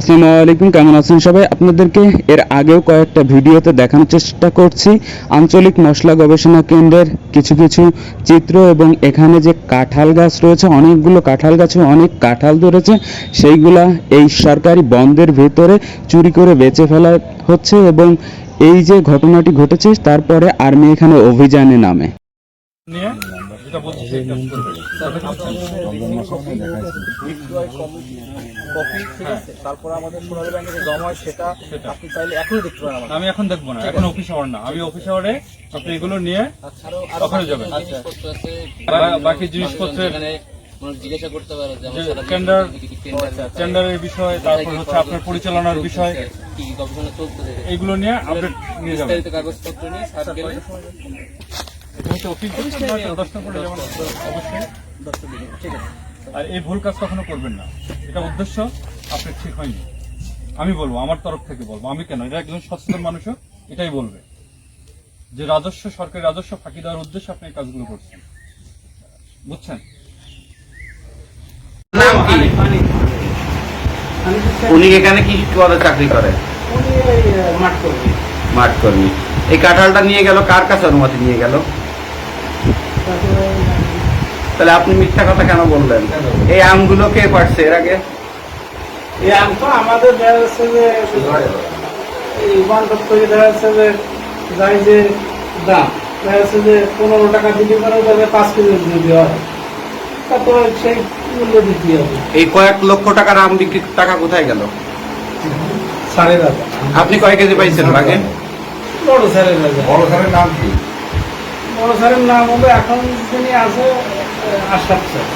আসসালামু আলাইকুম, কেমন আছেন সবাই? আপনাদেরকে এর আগেও কয়েকটা ভিডিওতে দেখানোর চেষ্টা করছি। আঞ্চলিক মশলা গবেষণা কেন্দ্রের কিছু কিছু চিত্র এবং এখানে যে কাঁঠাল গাছ রয়েছে, অনেকগুলো কাঁঠাল গাছে অনেক কাঁঠাল ধরেছে, সেইগুলা এই সরকারি বন্ধের ভেতরে চুরি করে বেচে ফেলা হচ্ছে এবং এই যে ঘটনাটি ঘটেছে, তারপরে আর্মি এখানে অভিযানে নামে। যেটা বলছি সেটা করবে। তাদের কাছে কপি ঠিক আছে? তারপর আমাদের সোনালী ব্যাংকে যে জমা হয় সেটা আপনি চাইলে এখনই দেখতে পারেন আমাদের। আমি এখন দেখব না এখন অফিস আওয়ার না। আমি অফিস আওয়ারে আপনি এগুলো নিয়ে আরও আরও ওখানে যাবেন। জিনিসপত্র আছে বা- বাকি জিনিসপত্রের এখানে মানুষ জিজ্ঞাসা করতে পারে যে আমার যে সারা টেন্ডার টেন্ডার টেন্ডারের বিষয় তারপর হচ্ছে আপনার পরিচালনার বিষয়। কি কি গবেষণা চলতেছে এইগুলো নিয়ে আপডেট নিয়ে যাবেন। বিস্তারিত কাগজপত্র নিয়ে স্যার গেলে আর এই ভুল কাজ কখনো করবেন না। এটা উদ্দেশ্য আপনার ঠিক হয়নি। আমি বলব আমার তরফ থেকে বলব। আমি কেন? এটা একজন সচেতন মানুষও এটাই বলবে। যে রাজস্ব সরকারি রাজস্ব ফাঁকি দেওয়ার উদ্দেশ্যে আপনি এই কাজগুলো করছেন। বুঝছেন? উনি এখানে কি পদে চাকরি করে মাঠ কর্মী। এই কাঁঠালটা নিয়ে গেল কার কাছে অনুমতি নিয়ে গেল? তাহলে আপনি মিথ্যা কথা কেন বললেন? এই আমগুলো কে পারছে এর আগে? এই আম তো আমাদের দেখা যাচ্ছে যে এই বান্ধব তৈরি দেখা যাচ্ছে যে যাই যে দাম দেখা যাচ্ছে যে পনেরো টাকা বিক্রি করে তাহলে পাঁচ কেজি যদি হয় তা সেই মূল্য দিতে হবে। এই কয়েক লক্ষ টাকার আম বিক্রি টাকা কোথায় গেল? সাড়ে আপনি কয় কেজি পাইছেন আগে বড় দাদা বড় স্যারের নাম কি? বড় স্যারের নাম হবে এখন যিনি আছে আশরাফ স্যার।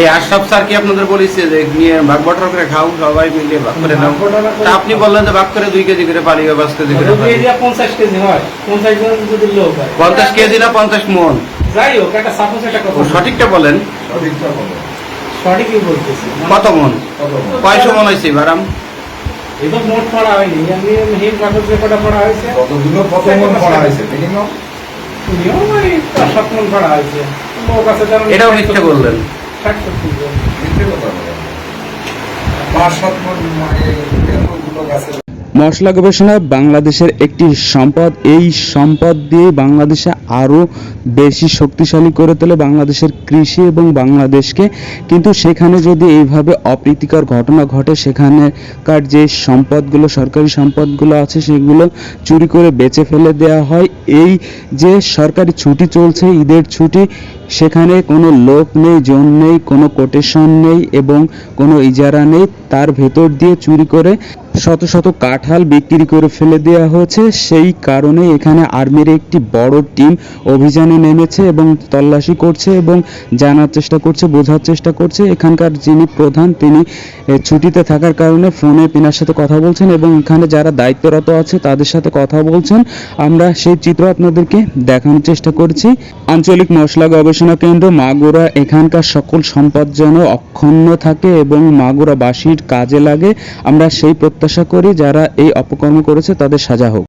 এই আশরাফ স্যার কি আপনাদের বলেছে যে নিয়ে ভাগ বটর করে খাও সবাই মিলে ভাগ করে নাও? ভাগ-বটরা করে তা আপনি বললেন যে ভাগ করে দুই কেজি করে পালি পাঁচ কেজি করে পঞ্চাশ হয়। পঞ্চাশ জন যদি লোক হয়। পঞ্চাশ কেজি না পঞ্চাশ মন? যাই হোক একটা সাপোজ একটা কথা সঠিকটা বলেন। সঠিকটা বলো সঠিকই বলতেছি। কত মন? কত কয়শো মন হয়েছে এবার আম? এই তো মোট পড়া হয়নি। এমনি হিম কাগজ পড়া হয়েছে? কতগুলো কত মন পড়া হয়েছে? মিনিমাম? নিয়ম ওই পাঁচ সাত মন পড়া হয়েছে। লোক আছে যেমন এটাও মিথ্যে বললেন। ষাট সত্তর জন। মিথ্যে কথা বলেন। পাঁচ সাত এতগুলো গাছের মশলা গবেষণা বাংলাদেশের একটি সম্পদ, এই সম্পদ দিয়ে বাংলাদেশে আরও বেশি শক্তিশালী করে তোলে বাংলাদেশের কৃষি এবং বাংলাদেশকে। কিন্তু সেখানে যদি এইভাবে অপ্রীতিকর ঘটনা ঘটে, সেখানেকার যে সম্পদগুলো, সরকারি সম্পদগুলো আছে, সেগুলো চুরি করে বেচে ফেলে দেওয়া হয়। এই যে সরকারি ছুটি চলছে, ঈদের ছুটি, সেখানে কোনো লোক নেই, জন নেই, কোনো কোটেশন নেই এবং কোনো ইজারা নেই। তার ভেতর দিয়ে চুরি করে শত শত কাঁঠাল বিক্রি করে ফেলে দেওয়া হয়েছে। সেই কারণে এখানে আর্মির একটি বড় টিম অভিযানে নেমেছে এবং তল্লাশি করছে এবং জানার চেষ্টা করছে, বোঝার চেষ্টা করছে। এখানকার যিনি প্রধান, তিনি ছুটিতে থাকার কারণে ফোনে তিনার সাথে কথা বলছেন এবং এখানে যারা দায়িত্বরত আছে, তাদের সাথে কথা বলছেন। আমরা সেই চিত্র আপনাদেরকে দেখানোর চেষ্টা করছি। আঞ্চলিক মশলা গবেষণা কেন্দ্র মাগুরা এখানকার সকল সম্পদ যেন অক্ষুণ্ণ থাকে এবং মাগুরাবাসীর কাজে লাগে। আমরা সেই প্রত্যাশা করি যারা এই অপকর্ম করেছে তাদের সাজা হোক।